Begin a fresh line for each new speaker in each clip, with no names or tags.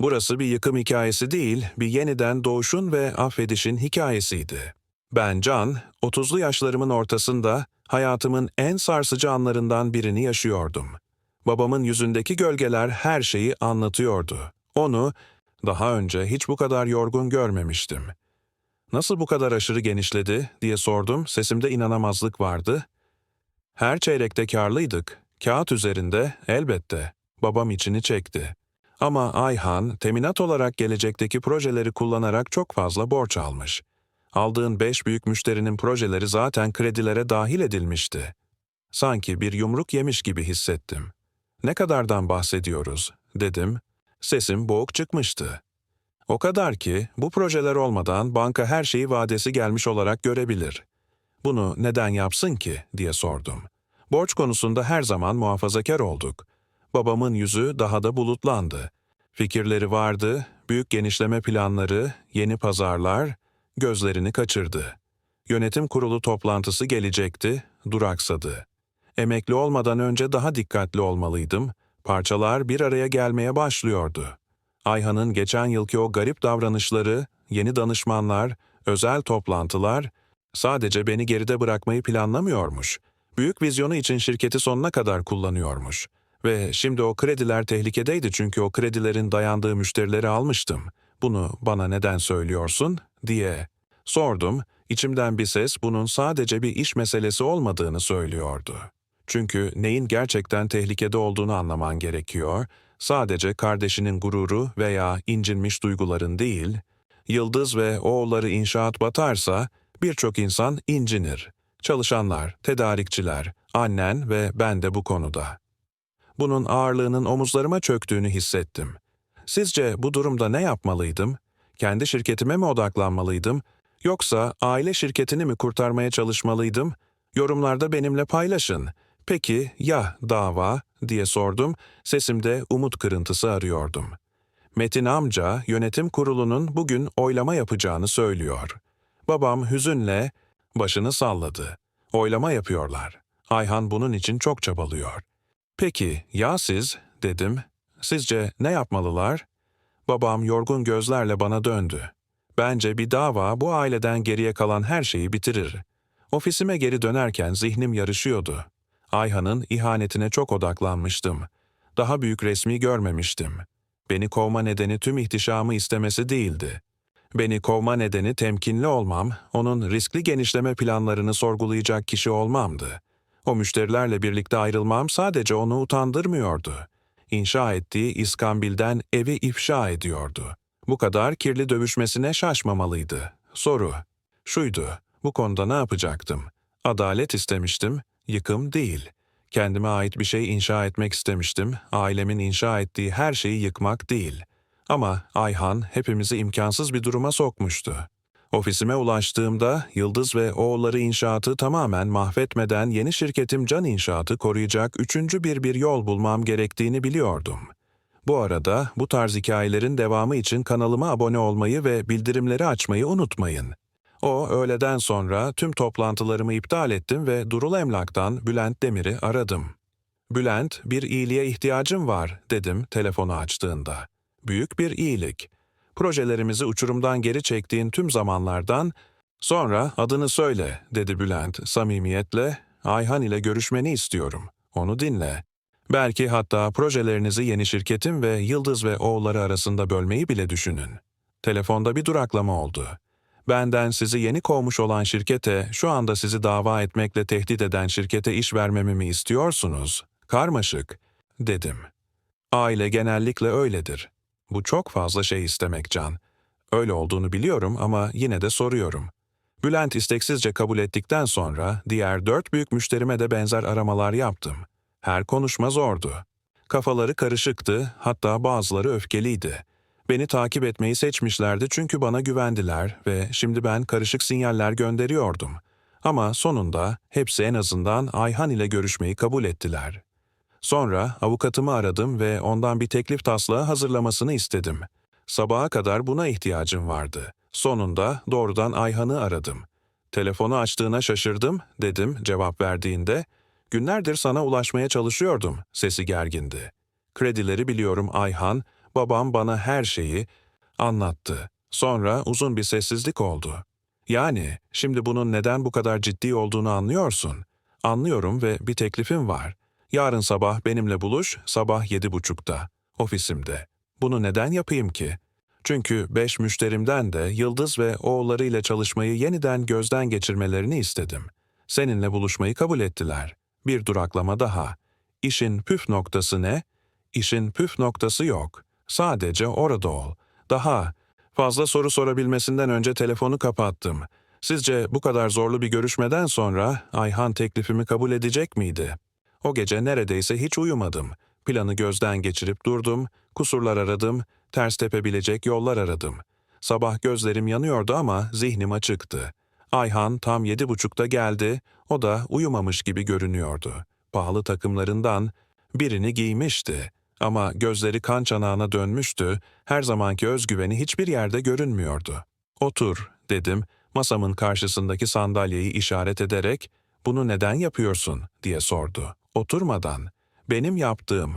Burası bir yıkım hikayesi değil, bir yeniden doğuşun ve affedişin hikayesiydi. Ben Can, 30'lu yaşlarımın ortasında hayatımın en sarsıcı anlarından birini yaşıyordum. Babamın yüzündeki gölgeler her şeyi anlatıyordu. Onu daha önce hiç bu kadar yorgun görmemiştim. Nasıl bu kadar aşırı genişledi diye sordum, sesimde inanamazlık vardı. Her çeyrekte karlıydık. Kağıt üzerinde elbette. Babam içini çekti. Ama Ayhan, teminat olarak gelecekteki projeleri kullanarak çok fazla borç almış. Aldığın beş büyük müşterinin projeleri zaten kredilere dahil edilmişti. Sanki bir yumruk yemiş gibi hissettim. Ne kadardan bahsediyoruz, dedim. Sesim boğuk çıkmıştı. O kadar ki bu projeler olmadan banka her şeyi vadesi gelmiş olarak görebilir. Bunu neden yapsın ki diye sordum. Borç konusunda her zaman muhafazakar olduk. Babamın yüzü daha da bulutlandı. Fikirleri vardı, büyük genişleme planları, yeni pazarlar, gözlerini kaçırdı. Yönetim kurulu toplantısı gelecekti, duraksadı. Emekli olmadan önce daha dikkatli olmalıydım. Parçalar bir araya gelmeye başlıyordu. Ayhan'ın geçen yılki o garip davranışları, yeni danışmanlar, özel toplantılar, sadece beni geride bırakmayı planlamıyormuş. Büyük vizyonu için şirketi sonuna kadar kullanıyormuş. Ve şimdi o krediler tehlikedeydi çünkü o kredilerin dayandığı müşterileri almıştım. Bunu bana neden söylüyorsun? diye sordum. İçimden bir ses bunun sadece bir iş meselesi olmadığını söylüyordu. Çünkü neyin gerçekten tehlikede olduğunu anlaman gerekiyor. Sadece kardeşinin gururu veya incinmiş duyguların değil, Yıldız ve oğulları inşaat batarsa birçok insan incinir. Çalışanlar, tedarikçiler, annen ve ben de bu konuda. Bunun ağırlığının omuzlarıma çöktüğünü hissettim. Sizce bu durumda ne yapmalıydım? Kendi şirketime mi odaklanmalıydım? Yoksa aile şirketini mi kurtarmaya çalışmalıydım? Yorumlarda benimle paylaşın. Peki ya dava diye sordum, sesimde umut kırıntısı arıyordum. Metin amca yönetim kurulunun bugün oylama yapacağını söylüyor. Babam hüzünle başını salladı. Oylama yapıyorlar. Ayhan bunun için çok çabalıyor. Peki ya siz dedim. Sizce ne yapmalılar? Babam yorgun gözlerle bana döndü. Bence bir dava bu aileden geriye kalan her şeyi bitirir. Ofisime geri dönerken zihnim yarışıyordu. Ayhan'ın ihanetine çok odaklanmıştım. Daha büyük resmi görmemiştim. Beni kovma nedeni tüm ihtişamı istemesi değildi. Beni kovma nedeni temkinli olmam, onun riskli genişleme planlarını sorgulayacak kişi olmamdı. O müşterilerle birlikte ayrılmam sadece onu utandırmıyordu. İnşa ettiği iskambilden evi ifşa ediyordu. Bu kadar kirli dövüşmesine şaşmamalıydı. Soru, şuydu, bu konuda ne yapacaktım? Adalet istemiştim, yıkım değil. Kendime ait bir şey inşa etmek istemiştim, ailemin inşa ettiği her şeyi yıkmak değil. Ama Ayhan hepimizi imkansız bir duruma sokmuştu. Ofisime ulaştığımda Yıldız ve oğulları inşaatı tamamen mahvetmeden yeni şirketim Can İnşaat'ı koruyacak üçüncü bir bir yol bulmam gerektiğini biliyordum. Bu arada bu tarz hikayelerin devamı için kanalıma abone olmayı ve bildirimleri açmayı unutmayın. O öğleden sonra tüm toplantılarımı iptal ettim ve Durul Emlak'tan Bülent Demir'i aradım. Bülent, bir iyiliğe ihtiyacım var dedim telefonu açtığında. Büyük bir iyilik. Projelerimizi uçurumdan geri çektiğin tüm zamanlardan sonra adını söyle dedi Bülent samimiyetle. Ayhan ile görüşmeni istiyorum. Onu dinle. Belki hatta projelerinizi yeni şirketim ve Yıldız ve oğulları arasında bölmeyi bile düşünün. Telefonda bir duraklama oldu. Benden sizi yeni kovmuş olan şirkete, şu anda sizi dava etmekle tehdit eden şirkete iş vermemi mi istiyorsunuz? Karmaşık, dedim. Aile genellikle öyledir. Bu çok fazla şey istemek Can. Öyle olduğunu biliyorum ama yine de soruyorum. Bülent isteksizce kabul ettikten sonra diğer dört büyük müşterime de benzer aramalar yaptım. Her konuşma zordu. Kafaları karışıktı, hatta bazıları öfkeliydi. Beni takip etmeyi seçmişlerdi çünkü bana güvendiler ve şimdi ben karışık sinyaller gönderiyordum. Ama sonunda hepsi en azından Ayhan ile görüşmeyi kabul ettiler. Sonra avukatımı aradım ve ondan bir teklif taslağı hazırlamasını istedim. Sabaha kadar buna ihtiyacım vardı. Sonunda doğrudan Ayhan'ı aradım. Telefonu açtığına şaşırdım, dedim cevap verdiğinde. Günlerdir sana ulaşmaya çalışıyordum, sesi gergindi. Kredileri biliyorum Ayhan, Babam bana her şeyi anlattı. Sonra uzun bir sessizlik oldu. Yani şimdi bunun neden bu kadar ciddi olduğunu anlıyorsun. Anlıyorum ve bir teklifim var. Yarın sabah benimle buluş, sabah yedi buçukta, ofisimde. Bunu neden yapayım ki? Çünkü beş müşterimden de Yıldız ve oğullarıyla çalışmayı yeniden gözden geçirmelerini istedim. Seninle buluşmayı kabul ettiler. Bir duraklama daha. İşin püf noktası ne? İşin püf noktası yok. Sadece orada ol. Daha fazla soru sorabilmesinden önce telefonu kapattım. Sizce bu kadar zorlu bir görüşmeden sonra Ayhan teklifimi kabul edecek miydi? O gece neredeyse hiç uyumadım. Planı gözden geçirip durdum, kusurlar aradım, ters tepebilecek yollar aradım. Sabah gözlerim yanıyordu ama zihnim açıktı. Ayhan tam yedi buçukta geldi, o da uyumamış gibi görünüyordu. Pahalı takımlarından birini giymişti. Ama gözleri kan çanağına dönmüştü, her zamanki özgüveni hiçbir yerde görünmüyordu. Otur, dedim, masamın karşısındaki sandalyeyi işaret ederek, bunu neden yapıyorsun, diye sordu. Oturmadan, benim yaptığım,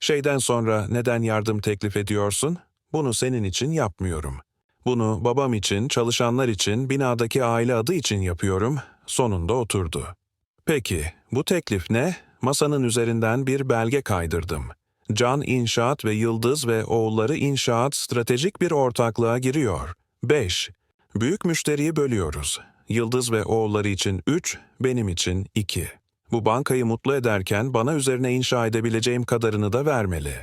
şeyden sonra neden yardım teklif ediyorsun? Bunu senin için yapmıyorum. Bunu babam için, çalışanlar için, binadaki aile adı için yapıyorum. Sonunda oturdu. Peki, bu teklif ne? Masanın üzerinden bir belge kaydırdım. Can İnşaat ve Yıldız ve oğulları İnşaat stratejik bir ortaklığa giriyor. 5. Büyük müşteriyi bölüyoruz. Yıldız ve oğulları için 3, benim için 2. Bu bankayı mutlu ederken bana üzerine inşa edebileceğim kadarını da vermeli.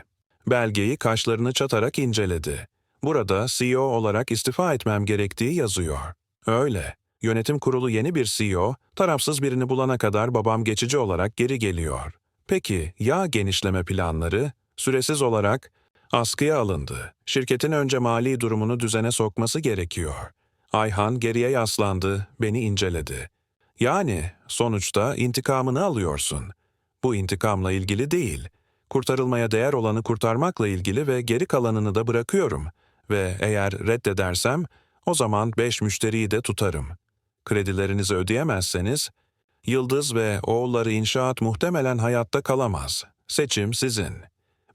Belgeyi kaşlarını çatarak inceledi. Burada CEO olarak istifa etmem gerektiği yazıyor. Öyle. Yönetim kurulu yeni bir CEO, tarafsız birini bulana kadar babam geçici olarak geri geliyor. Peki ya genişleme planları? Süresiz olarak askıya alındı. Şirketin önce mali durumunu düzene sokması gerekiyor. Ayhan geriye yaslandı, beni inceledi. Yani sonuçta intikamını alıyorsun. Bu intikamla ilgili değil. Kurtarılmaya değer olanı kurtarmakla ilgili ve geri kalanını da bırakıyorum. Ve eğer reddedersem o zaman beş müşteriyi de tutarım. Kredilerinizi ödeyemezseniz Yıldız ve oğulları inşaat muhtemelen hayatta kalamaz. Seçim sizin.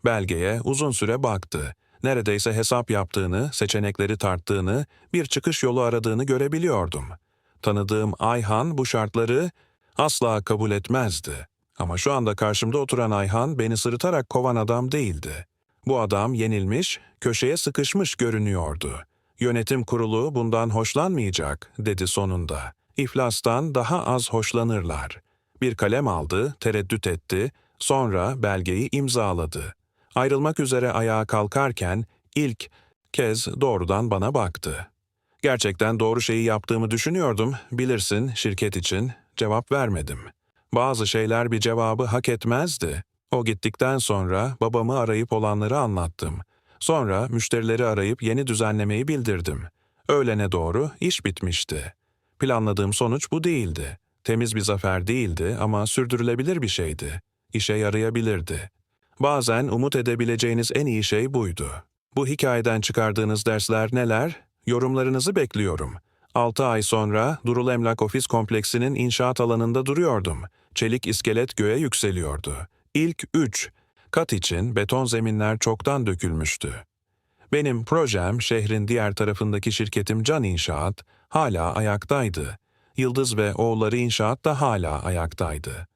Belgeye uzun süre baktı. Neredeyse hesap yaptığını, seçenekleri tarttığını, bir çıkış yolu aradığını görebiliyordum. Tanıdığım Ayhan bu şartları asla kabul etmezdi. Ama şu anda karşımda oturan Ayhan beni sırıtarak kovan adam değildi. Bu adam yenilmiş, köşeye sıkışmış görünüyordu. Yönetim kurulu bundan hoşlanmayacak, dedi sonunda. İflastan daha az hoşlanırlar. Bir kalem aldı, tereddüt etti, sonra belgeyi imzaladı. Ayrılmak üzere ayağa kalkarken ilk kez doğrudan bana baktı. Gerçekten doğru şeyi yaptığımı düşünüyordum, bilirsin şirket için. Cevap vermedim. Bazı şeyler bir cevabı hak etmezdi. O gittikten sonra babamı arayıp olanları anlattım. Sonra müşterileri arayıp yeni düzenlemeyi bildirdim. Öğlene doğru iş bitmişti. Planladığım sonuç bu değildi. Temiz bir zafer değildi ama sürdürülebilir bir şeydi. İşe yarayabilirdi. Bazen umut edebileceğiniz en iyi şey buydu. Bu hikayeden çıkardığınız dersler neler? Yorumlarınızı bekliyorum. 6 ay sonra Durul Emlak Ofis Kompleksinin inşaat alanında duruyordum. Çelik iskelet göğe yükseliyordu. İlk 3 kat için beton zeminler çoktan dökülmüştü. Benim projem şehrin diğer tarafındaki şirketim Can İnşaat hala ayaktaydı. Yıldız ve oğulları inşaat da hala ayaktaydı.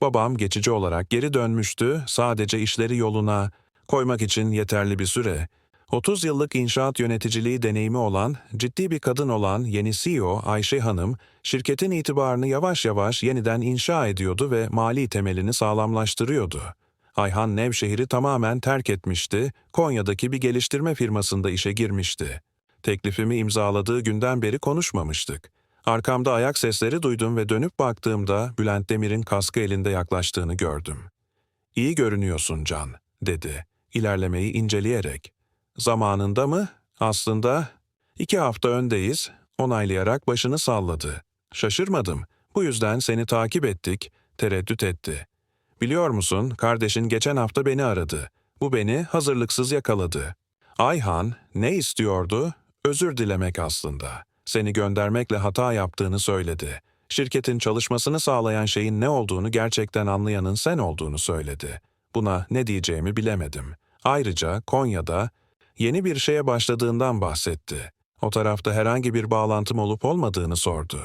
Babam geçici olarak geri dönmüştü, sadece işleri yoluna koymak için yeterli bir süre. 30 yıllık inşaat yöneticiliği deneyimi olan, ciddi bir kadın olan yeni CEO Ayşe Hanım, şirketin itibarını yavaş yavaş yeniden inşa ediyordu ve mali temelini sağlamlaştırıyordu. Ayhan Nevşehir'i tamamen terk etmişti, Konya'daki bir geliştirme firmasında işe girmişti. Teklifimi imzaladığı günden beri konuşmamıştık. Arkamda ayak sesleri duydum ve dönüp baktığımda Bülent Demir'in kaskı elinde yaklaştığını gördüm. İyi görünüyorsun Can, dedi, ilerlemeyi inceleyerek. Zamanında mı? Aslında iki hafta öndeyiz, onaylayarak başını salladı. Şaşırmadım, bu yüzden seni takip ettik, tereddüt etti. Biliyor musun, kardeşin geçen hafta beni aradı. Bu beni hazırlıksız yakaladı. Ayhan, ne istiyordu? Özür dilemek aslında. Seni göndermekle hata yaptığını söyledi. Şirketin çalışmasını sağlayan şeyin ne olduğunu gerçekten anlayanın sen olduğunu söyledi. Buna ne diyeceğimi bilemedim. Ayrıca Konya'da yeni bir şeye başladığından bahsetti. O tarafta herhangi bir bağlantım olup olmadığını sordu.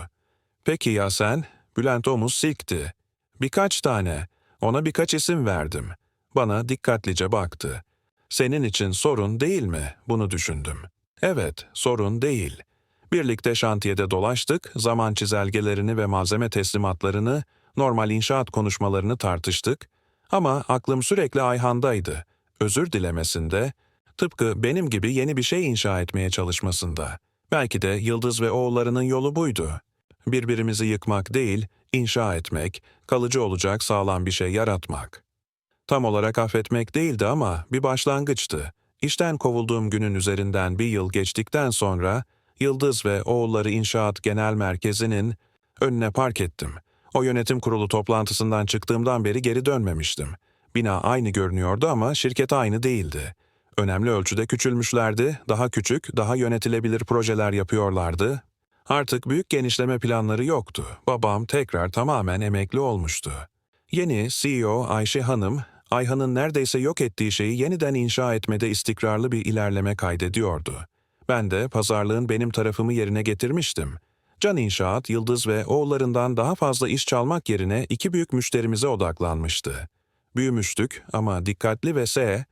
Peki ya sen? Bülent omuz silkti. Birkaç tane. Ona birkaç isim verdim. Bana dikkatlice baktı. Senin için sorun değil mi? Bunu düşündüm. Evet, sorun değil. Birlikte şantiyede dolaştık, zaman çizelgelerini ve malzeme teslimatlarını, normal inşaat konuşmalarını tartıştık. Ama aklım sürekli Ayhan'daydı. Özür dilemesinde, tıpkı benim gibi yeni bir şey inşa etmeye çalışmasında. Belki de Yıldız ve oğullarının yolu buydu. Birbirimizi yıkmak değil, inşa etmek, kalıcı olacak sağlam bir şey yaratmak. Tam olarak affetmek değildi ama bir başlangıçtı. İşten kovulduğum günün üzerinden bir yıl geçtikten sonra Yıldız ve Oğulları İnşaat Genel Merkezi'nin önüne park ettim. O yönetim kurulu toplantısından çıktığımdan beri geri dönmemiştim. Bina aynı görünüyordu ama şirket aynı değildi. Önemli ölçüde küçülmüşlerdi, daha küçük, daha yönetilebilir projeler yapıyorlardı. Artık büyük genişleme planları yoktu. Babam tekrar tamamen emekli olmuştu. Yeni CEO Ayşe Hanım, Ayhan'ın neredeyse yok ettiği şeyi yeniden inşa etmede istikrarlı bir ilerleme kaydediyordu. Ben de pazarlığın benim tarafımı yerine getirmiştim. Can İnşaat, Yıldız ve oğullarından daha fazla iş çalmak yerine iki büyük müşterimize odaklanmıştı. Büyümüştük ama dikkatli ve S,